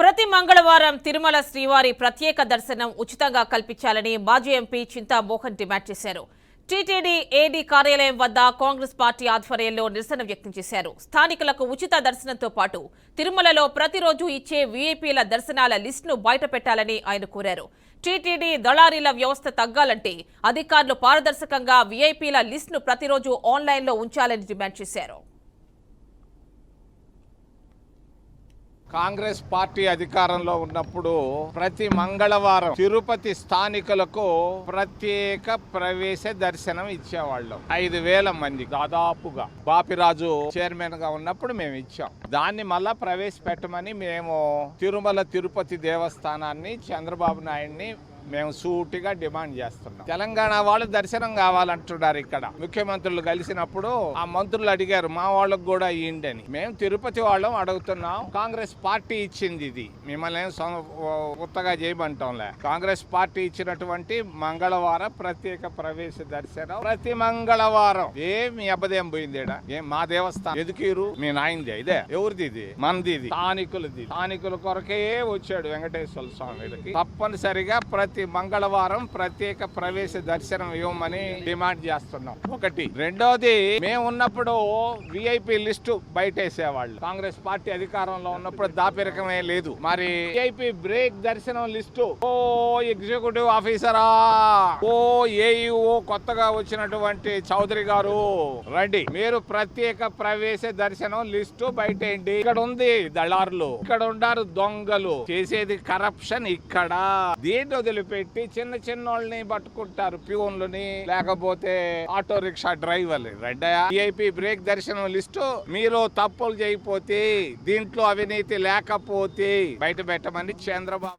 ప్రతి మంగళవారం తిరుమల శ్రీవారి ప్రత్యేక దర్శనం ఉచితంగా కల్పించాలని మాజీ ఎంపీ చింతా మోహన్ డిమాండ్ చేశారు. టీటీడీ ఏడీ కార్యాలయం వద్ద కాంగ్రెస్ పార్టీ ఆధ్వర్యంలో నిరసన వ్యక్తం చేశారు. స్థానికులకు ఉచిత దర్శనంతో పాటు తిరుమలలో ప్రతిరోజు ఇచ్చే వీఐపీల దర్శనాల లిస్టును బయటపెట్టాలని ఆయన కోరారు. టీటీడీ దళారీల వ్యవస్థ తగ్గాలంటే అధికారులు పారదర్శకంగా వీఐపీల లిస్టును ప్రతిరోజు ఆన్లైన్లో ఉంచాలని డిమాండ్ చేశారు. కాంగ్రెస్ పార్టీ అధికారంలో ఉన్నప్పుడు ప్రతి మంగళవారం తిరుపతి స్థానికులకు ప్రత్యేక ప్రవేశ దర్శనం ఇచ్చేవాళ్ళం. ఐదు వేల మంది దాదాపుగా. బాపిరాజు చైర్మన్గా ఉన్నప్పుడు మేము ఇచ్చాం. దాన్ని మళ్ళా ప్రవేశపెట్టమని మేము తిరుమల తిరుపతి దేవస్థానాన్ని చంద్రబాబు నాయుడిని మేము సూటిగా డిమాండ్ చేస్తున్నాం. తెలంగాణ వాళ్ళు దర్శనం కావాలంటున్నారు ఇక్కడ. ముఖ్యమంత్రులు కలిసినప్పుడు ఆ మంత్రులు అడిగారు మా వాళ్ళకు కూడా ఇయ్యండి అని మేము తిరుపతి వాళ్ళం అడుగుతున్నాం కాంగ్రెస్ పార్టీ ఇచ్చింది ఇది. మిమ్మల్ని కొత్తగా చేయమంటాంలే. కాంగ్రెస్ పార్టీ ఇచ్చినటువంటి మంగళవారం ప్రత్యేక ప్రవేశ దర్శనం. ప్రతి మంగళవారం ఏం మీ అబ్బదేం పోయింది ఏం మా దేవస్థానం? ఎదుకీరు? మీ నాయనది ఇదే? ఎవరిది ఇది? మనది ఇది స్థానికులది. స్థానికుల కొరకే వచ్చాడు వెంకటేశ్వర స్వామికి తప్పనిసరిగా ప్రతి మంగళవారం ప్రత్యేక ప్రవేశ దర్శనం ఇవ్వమని డిమాండ్ చేస్తున్నాం. ఒకటి. రెండోది మేము ఉన్నప్పుడు విఐపి లిస్టు బయటేసేవాళ్ళు. కాంగ్రెస్ పార్టీ అధికారంలో ఉన్నప్పుడు దాపిరకమే లేదు. మరి విఐపి బ్రేక్ దర్శనం లిస్టు ఓ ఎగ్జిక్యూటివ్ ఆఫీసరా? ఓ ఏఈఓ కొత్తగా వచ్చినటువంటి చౌదరి గారు. రండి. మీరు ప్రత్యేక ప్రవేశ దర్శనం లిస్టు బయటేయండి. ఇక్కడ ఉంది దళారులు. ఇక్కడ ఉండారు దొంగలు. చేసేది కరప్షన్ ఇక్కడ. దీన్ని వదిలిపెట్టి చిన్న చిన్న వాళ్ళని పట్టుకుంటారు ప్యూన్లని. లేకపోతే ఆటో రిక్షా డ్రైవర్లు. రెడ్డయా విఐపి బ్రేక్ దర్శనం లిస్టు మీరు తప్పులు చేయకపోతే దీంట్లో అవినీతి లేకపోతే బయట పెట్టమని చంద్రబాబు